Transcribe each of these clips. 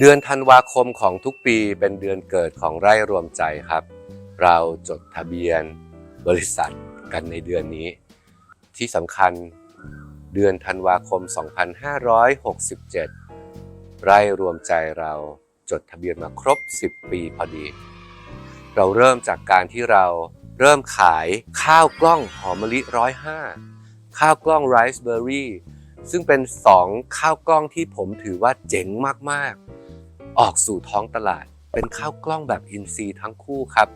เดือนธันวาคมของทุกปีเป็นเดือนเกิดของไร่รวมใจครับ เราจดทะเบียนบริษัทกันในเดือนนี้ ที่สำคัญเดือนธันวาคม 2567 ไร่รวมใจเราจดทะเบียนมาครบ 10 ปีพอดี เราเริ่มจากการที่เราเริ่มขายข้าวกล้องหอมมะลิร้อยห้าข้าวกล้องไรซ์เบอร์รี่ซึ่งเป็นสองข้าวกล้องที่ผมถือว่าเจ๋งมาก ๆ ออกสู่ท้องตลาด เป็นข้าวกล้องแบบอินซีย์ทั้งคู่ครับ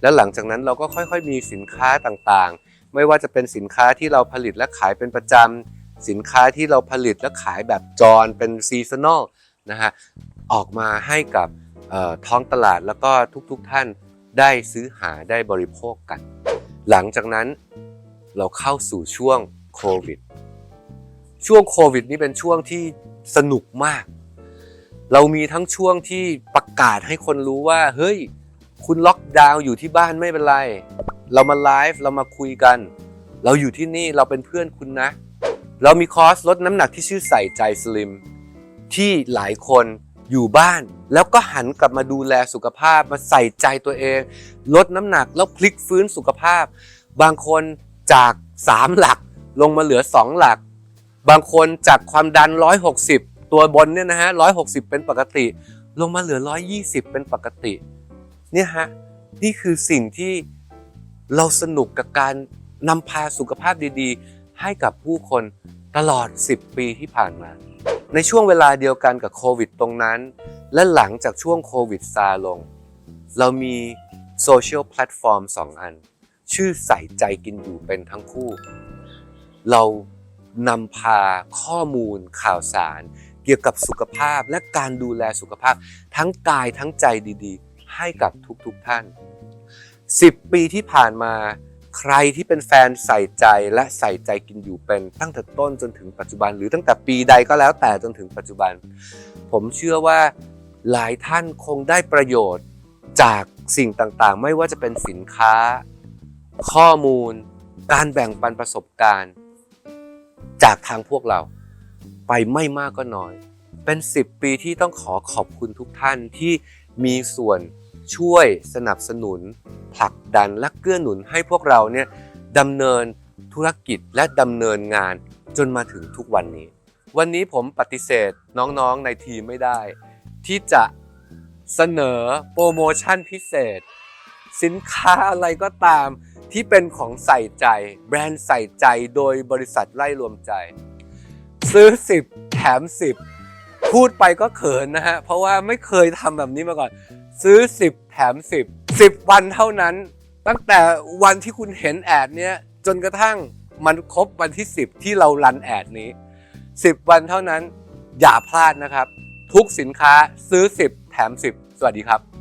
แล้วหลังจากนั้นเราก็ค่อยๆ มีสินค้าต่างๆ ไม่ว่าจะเป็นสินค้าที่เราผลิตและขายเป็นประจำสินค้าที่เราผลิตและขายแบบจรเป็นซีซันอลนะฮะออกมาให้กับท้องตลาดแล้วก็ทุกๆท่านได้ซื้อหาได้บริโภคกัน หลังจากนั้นเราเข้าสู่ช่วงโควิดช่วงโควิดนี่เป็นช่วงที่สนุกมาก เรามีทั้งช่วงที่ประกาศให้คนรู้ว่า เฮ้ย คุณล็อกดาวน์อยู่ที่บ้านไม่เป็นไร เรามาไลฟ์เรามาคุยกัน เราอยู่ที่นี่เราเป็นเพื่อนคุณนะ เรามีคอร์สลดน้ำหนักที่ชื่อใส่ใจสลิม ที่หลายคนอยู่บ้าน แล้วก็หันกลับมาดูแลสุขภาพมาใส่ใจตัวเอง ลดน้ำหนักแล้วพลิกฟื้นสุขภาพ บางคนจาก 3 หลักลงมาเหลือ 2 หลัก บางคนจากความดัน 160 ตัวบนเนี่ยนะฮะ160เป็นปกติ ลงมาเหลือ120เป็นปกติ เนี่ยฮะ นี่คือสิ่งที่เราสนุกกับการนำพาสุขภาพดีๆ ให้กับผู้คนตลอด 10 ปีที่ผ่านมา ในช่วงเวลาเดียวกันกับโควิดตรงนั้น และหลังจากช่วงโควิดซาลง เรามีโซเชียลแพลตฟอร์มสองอัน ชื่อใส่ใจกินอยู่เป็นทั้งคู่ เรานำพาข้อมูลข่าวสาร เกี่ยวกับสุขภาพและการดูแลสุขภาพ ทั้งกายทั้งใจดีๆ ให้กับทุกๆท่าน 10 ปีที่ผ่านมาใครที่เป็นแฟนใส่ใจและใส่ใจกินอยู่เป็นตั้งแต่ต้นจนถึงปัจจุบัน หรือตั้งแต่ปีใดก็แล้วแต่จนถึงปัจจุบัน ผมเชื่อว่าหลายท่านคงได้ประโยชน์จากสิ่งต่างๆ ไม่ว่าจะเป็นสินค้า ข้อมูล การแบ่งปันประสบการณ์ จากทางพวกเรา ไปไม่มากก็น้อย เป็น 10 ปีที่ต้องขอขอบคุณทุกท่านที่มีส่วนช่วยสนับสนุน ผลักดันและเกื้อหนุนให้พวกเราเนี่ยดำเนินธุรกิจและดำเนินงานจนมาถึงทุกวันนี้ วันนี้ผมปฏิเสธน้องๆในทีมไม่ได้ ที่จะเสนอโปรโมชั่นพิเศษ สินค้าอะไรก็ตามที่เป็นของใส่ใจ แบรนด์ใส่ใจโดยบริษัทไล่รวมใจ ซื้อ 10 แถม 10 พูดไปก็เขินนะฮะ เพราะว่าไม่เคยทำแบบนี้มาก่อน ซื้อ 10 แถม 10 10 วันเท่านั้น ตั้งแต่วันที่คุณเห็นแอดเนี้ยจนกระทั่งมันครบวันที่ 10 ที่เรารันแอดนี้ 10 วันเท่านั้นอย่าพลาดนะครับ ทุกสินค้าซื้อ 10 แถม 10 สวัสดีครับ